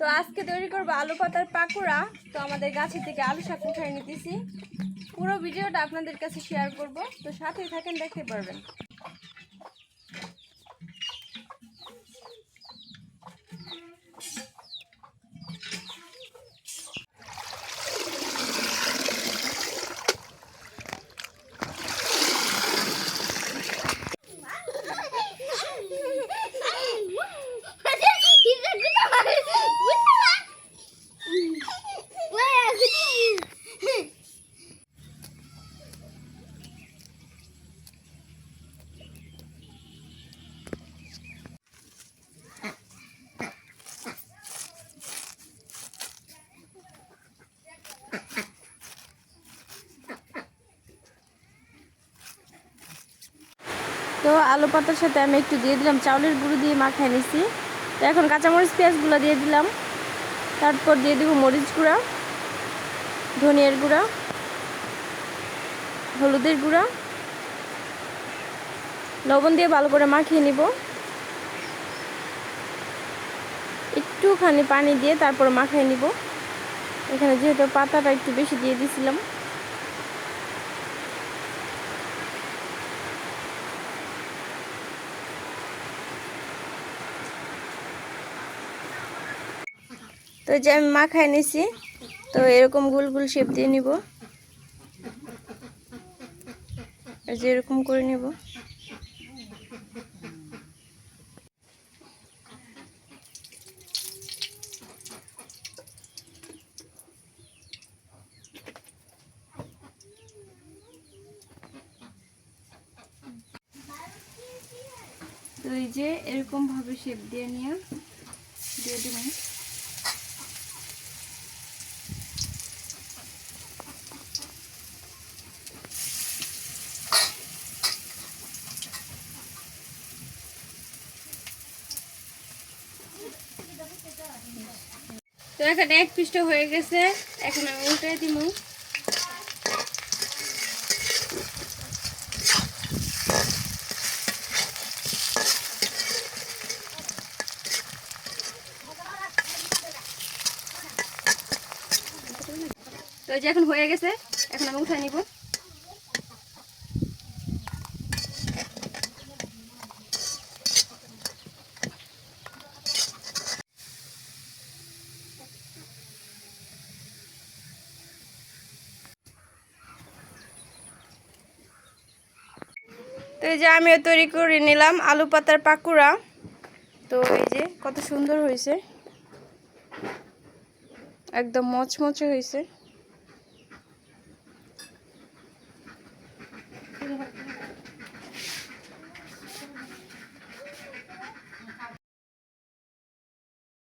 তো আজকে তৈরি করব আলু পাতার পাকোড়া। তো আমাদের গাছের থেকে আলু শাক উঠাই নিতেছি। পুরো ভিডিওটা আপনাদের কাছে শেয়ার করব। তো সাথেই থাকেন, দেখতে পারবেন। তো আলু পাতার সাথে আমি একটু দিয়ে দিলাম। চাউলের গুঁড়ো দিয়ে মাখায় নিছি। তো এখন কাঁচামরিচ, পেঁয়াজগুলো দিয়ে দিলাম। তারপর দিয়ে দিব মরিচ গুঁড়া, ধনিয়ার গুঁড়া, হলুদের গুঁড়া। লবণ দিয়ে ভালো করে মাখিয়ে নিব। একটুখানি পানি দিয়ে তারপর মাখিয়ে নিব। এখানে যেহেতু পাতাটা একটু বেশি দিয়ে দিয়েছিলাম তো যে আমি মাখায় নিছি, তো এরকম গোল গোল শেপ দিয়ে নিব। যে এরকম করে নিব। তো এই যে এরকম ভাবে শেপ দিয়ে নিয়ে দিয়ে দিলাম তো এখানে এক পিসটা হয়ে গেছে। এখন আমি উল্টাই দিব। তো যে এখন হয়ে গেছে, এখন আমি উঠাই নিব। তো এই যে আমিও তৈরি করে নিলাম আলু পাতার পাকুড়া। তো এই যে কত সুন্দর হয়েছে। একদম মচমচে হয়েছে।